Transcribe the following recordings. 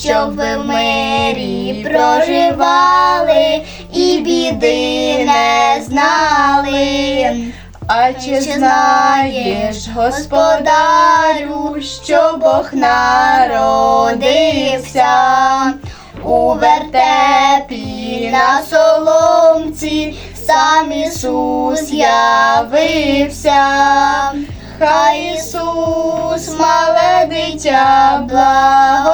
щоб в мирі проживали і біди не знали. А чи знаєш, господарю, що Бог народився? У вертепі на соломці сам Ісус явився. Хай Ісус, мале дитя, благословить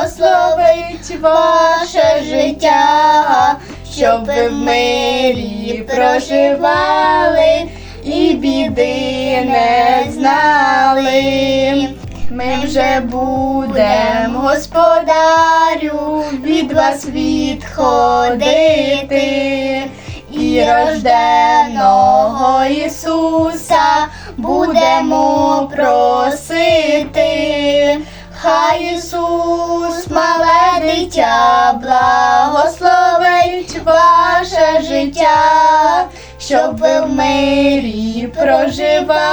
ваше життя, щоб ви в мирі проживали і біди не знали. Ми вже будем, господарю, від вас відходити. І рожденого Ісуса будемо просити. Хай Ісус, мале дитя, благословить ваше життя, щоб в мирі проживали